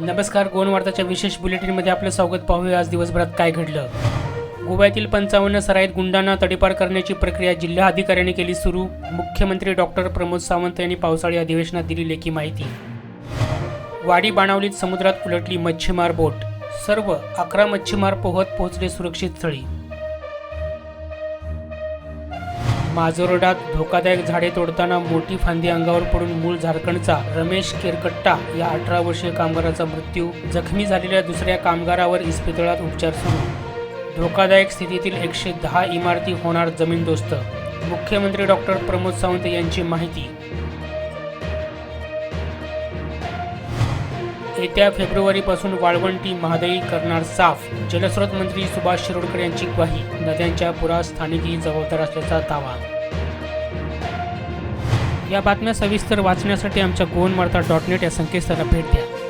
नमस्कार गोनवार्ताच्या विशेष बुलेटिनमध्ये आपलं स्वागत. पाहूया आज दिवसभरात काय घडलं. गोव्यातील पंचावन्न सराईत गुंडांना तडीपार करण्याची प्रक्रिया जिल्हा अधिकाऱ्यांनी केली सुरू. मुख्यमंत्री डॉक्टर प्रमोद सावंत यांनी पावसाळी अधिवेशनात दिली लेखी माहिती. वाडी बाणावलीत समुद्रात उलटली मच्छीमार बोट. सर्व अकरा मच्छीमार पोहत पोहोचले सुरक्षित स्थळी. माजोरडात धोकादायक झाडे तोडताना मोठी फांदी अंगावर पडून मूळ झारखंडचा रमेश केरकट्टा या अठरा वर्षीय कामगाराचा मृत्यू जखमी झालेल्या दुसऱ्या कामगारावर इस्पितळात उपचार सुरू. धोकादायक स्थितीतील एकशे दहा इमारती होणार जमीनदोस्त. मुख्यमंत्री डॉक्टर प्रमोद सावंत यांची माहिती. येत्या फेब्रुवारीपासून वाळवंटी महादई करणार साफ जलस्रोत मंत्री सुभाष शिरोडकर यांची ग्वाही नद्यांच्या पुरात स्थानिकही जबाबदार असल्याचा दावा. या बातम्या सविस्तर वाचण्यासाठी आमच्या गोवन वार्ता डॉट नेट या संकेतस्थळाला भेट द्या.